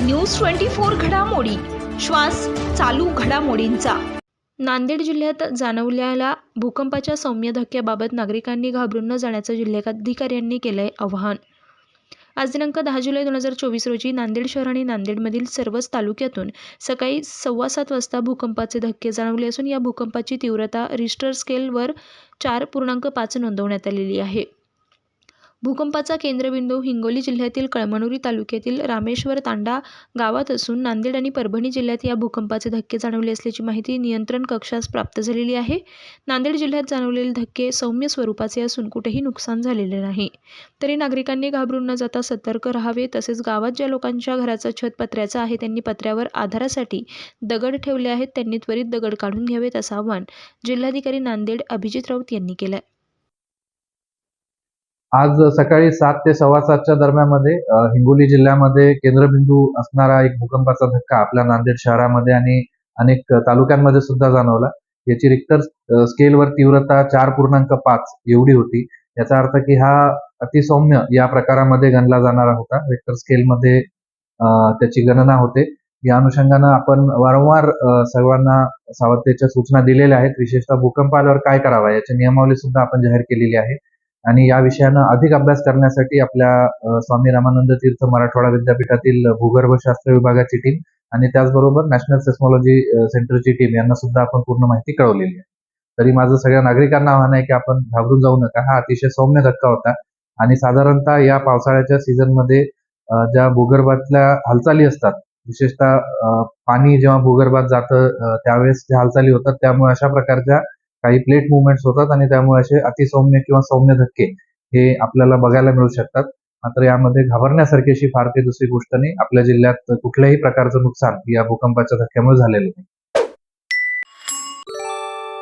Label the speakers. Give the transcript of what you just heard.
Speaker 1: news twenty four घडामोडी श्वास चालू घडामोडींचा नांदेड जिल्ह्यात जाणवल्याला भूकंपाच्या सौम्य धक्क्याबाबत नागरिकांनी घाबरून न जाण्याचं जिल्हाधिकाऱ्यांनी केलं आहे आज दिनांक दहा जुलै दोन हजार चोवीस रोजी नांदेड शहर आणि नांदेडमधील सर्वच तालुक्यातून सकाळी सव्वा सात वाजता भूकंपाचे धक्के जाणवले असून या भूकंपाची तीव्रता रिस्टर स्केलवर चार पूर्णांक पाच नोंदवण्यात आलेली आहे भूकंपाचा केंद्रबिंदू हिंगोली जिल्ह्यातील कळमनुरी तालुक्यातील रामेश्वर तांडा गावात असून नांदेड आणि परभणी जिल्ह्यात या भूकंपाचे धक्के जाणवले असल्याची माहिती नियंत्रण कक्षास प्राप्त झालेली आहे नांदेड जिल्ह्यात जाणवलेले धक्के सौम्य स्वरूपाचे असून कुठेही नुकसान झालेले नाही तरी नागरिकांनी घाबरून न जाता सतर्क राहावे तसेच गावात ज्या लोकांच्या घराचं छत पत्र्याचा आहे त्यांनी पत्र्यावर आधारासाठी दगड ठेवले आहेत त्यांनी त्वरित दगड काढून घ्यावेत असं आवाहन जिल्हाधिकारी नांदेड अभिजित राऊत यांनी केलं
Speaker 2: आज सकाळी सात ते सव्वा सातच्या दरम्यानमध्ये हिंगोली जिल्ह्यामध्ये केंद्रबिंदू असणारा एक भूकंपाचा धक्का आपल्या नांदेड शहरामध्ये आणि अनेक तालुक्यांमध्ये सुद्धा जाणवला याची रिक्टर स्केलवर तीव्रता चार पूर्णांक पाच एवढी होती याचा अर्थ की हा अतिसौम्य या प्रकारामध्ये गणला जाणारा होता रिक्टर स्केलमध्ये त्याची गणना होते या अनुषंगानं आपण वारंवार सर्वांना सावधतेच्या सूचना दिलेल्या आहेत विशेषतः आल्यावर काय करावा याची नियमावली सुद्धा आपण जाहीर केलेली आहे आणि या विषयानं अधिक अभ्यास करण्यासाठी आपल्या स्वामी रामानंद तीर्थ मराठवाडा विद्यापीठातील भूगर्भशास्त्र विभागाची टीम आणि त्याचबरोबर नॅशनल सेस्मॉलॉजी सेंटरची टीम यांना सुद्धा आपण पूर्ण माहिती कळवलेली आहे तरी माझं सगळ्या नागरिकांना आव्हान आहे की आपण घाबरून जाऊ नका हा अतिशय सौम्य धक्का होता आणि साधारणतः या पावसाळ्याच्या सीझनमध्ये ज्या भूगर्भातल्या हालचाली असतात विशेषतः पाणी जेव्हा भूगर्भात जातं त्यावेळेस ज्या हालचाली होतात त्यामुळे अशा प्रकारच्या काही प्लेट मुवमेंट्स होतात आणि त्यामुळे असे अतिसौम्य किंवा सौम्य धक्के हे आपल्याला बघायला मिळू शकतात मात्र यामध्ये घाबरण्यासारखी अशी फार काही दुसरी गोष्ट नाही आपल्या जिल्ह्यात कुठल्याही प्रकारचं नुकसान या भूकंपाच्या धक्क्यामुळे झालेलं नाही